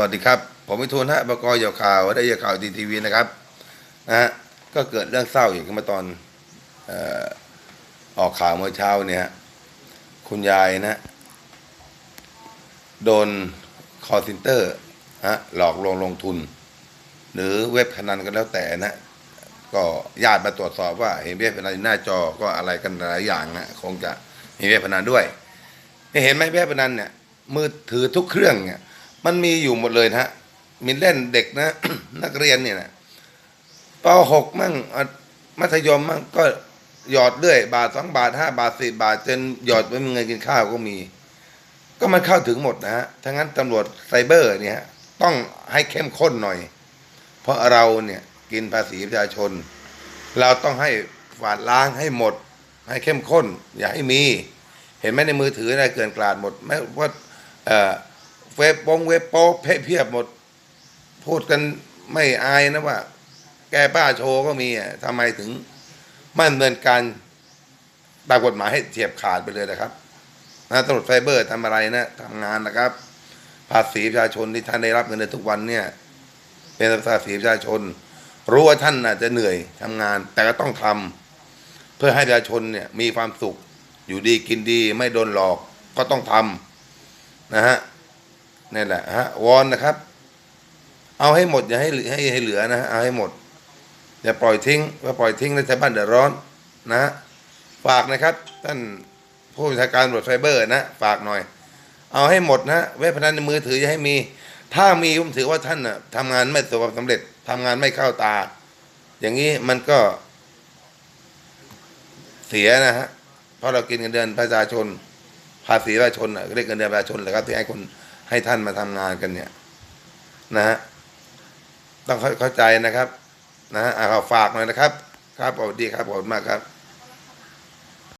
วัสดีครับ ผมวิทูลฮะบกเหยาข่าวได้ยาข่าวดีทีวีนะครับนะฮะก็เกิดเรื่องเศร้าอย่างขึ้นมาตอนออกข่าวเมื่อเช้าเนี่ยคุณยายนะ โดนคอร์เซนเตอร์ฮะหลอกลวงลงทุน หรือเว็บพนันก็แล้วแต่นะ ก็ญาติมาตรวจสอบว่า เห็นเว็บพนันอยู่หน้าจอก็อะไรกันหลายอย่างนะคงจะมีเว็บพนันด้วย เห็นไหมเว็บพนันเนี่ยมือถือทุกเครื่องเนี่ย มันมีอยู่หมดเลยนะฮะมีเล่นเด็กนะ นักเรียนเนี่ยนะปหกมั่งมัธยมมั่งก็หยอดเรื่อย บาทสองบาทห้าบาทสิบาทจนหยอดไม่มีเงินกินข้าวก็มี ก็มันเข้าถึงหมดนะฮะทั้งนั้นตำรวจไซเบอร์เนี่ยต้องให้เข้มข้นหน่อย เพราะเราเนี่ยกินภาษีประชาชน เราต้องให้ฝาดล้างให้หมด ให้เข้มข้น อย่าให้มี เห็นไหมในมือถือนะเกินกลาดหมดไม่ว่า เว็บบงเว็บโป๊เพเพียบหมด พูดกันไม่อายนะว่า แกป้าโชว์ก็มีอะทำไมถึงไม่ดำเนินการตามกฎหมายให้เฉียบขาดไปเลยนะครับนะตำรวจไฟเบอร์ทำอะไรนะทำงานนะครับ ภาษีประชาชนที่ท่านได้รับเงินเดือนทุกวันเนี่ย เป็นภาษีประชาชน รู้ว่าท่านน่ะจะเหนื่อยทำงาน แต่ก็ต้องทำเพื่อให้ประชาชนเนี่ยมีความสุข อยู่ดีกินดีไม่โดนหลอกก็ต้องทำนะฮะ นี่แหละฮะวอนนะครับ เอาให้หมดอย่าให้ให้ให้เหลือนะฮะเอาให้หมดอย่าปล่อยทิ้งว่าปล่อยทิ้งแล้วชาวบ้านเดือดร้อนนะฝากนะครับท่านผู้บัญชาการตำรวจไฟเบอร์นะฝากหน่อย เอาให้หมดนะเว็บพนันในมือถืออย่าให้มี ถ้ามีผมถือว่าท่านนะทำงานไม่ประสบความสำเร็จทำงานไม่เข้าตา อย่างนี้มันก็เสียนะฮะเพราะเรากินเงินเดือนประชาชนภาษีประชาชนน่ะเรียกเงินเดือนประชาชนเลยครับที่ให้คน ให้ท่านมาทำงานกันเนี่ย นะฮะต้องเข้าใจนะครับ นะฮะอ่าฝากหน่อยนะครับ ครับสวัสดีครับขอบคุณมากครับ